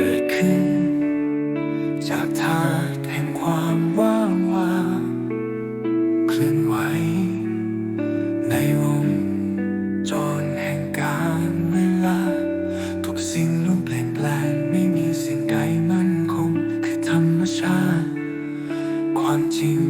เกิดขึ้น จากธาตุแห่งความว่างว่างเคลื่อนไหว ในวงจรแห่งการเวลา ทุกสิ่งล้วนเปลี่ยนแปลงไม่มีสิ่งใดมั่นคง คือธรรมชาติ ความจริง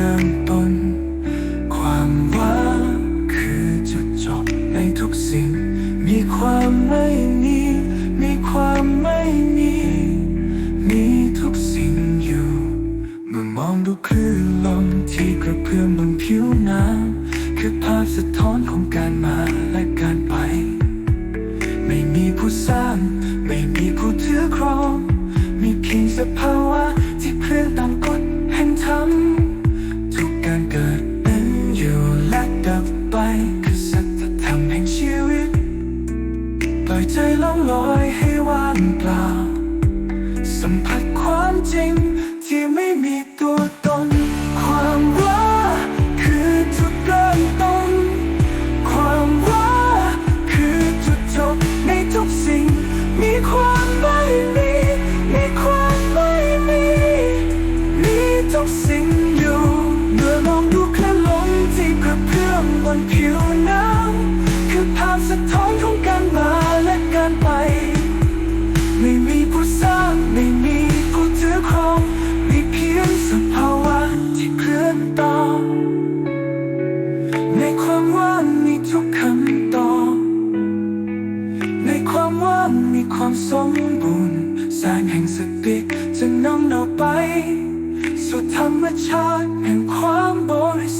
ริ่มต้น ความว่าคือจุดจบในทุกสิ่ง มีความไม่มี มีความไม่มี มีทุกสิ่งอยู่ เมื่อมองดูคลื่นลมที่กระเพื่อมบนผิวน้ำคือภาพสะท้อนของการมาและการไป ไม่มีผู้สร้าง ไม่มีผู้ถือครอง มีเพียงสภาวะ คือสัจธรรมแห่งชีวิต ปล่อยใจล่องลอยให้ว่างเปล่า สัมผัสความจริงที่ไม่มีตัวตน ความว่าคือจุดเริ่มต้น ความว่าคือจุดจบในทุกสิ่ง มีความไม่มี มีความไม่มี มีทุกสิ่งอยู่ เมื่อมองดูแค่ลมที่กระเพื่อมบนผิวามมีความสมบูรณ์แสงแห่งสติจะนำเราไป สู่ธรรมชาติแห่งความบริสุทธิ์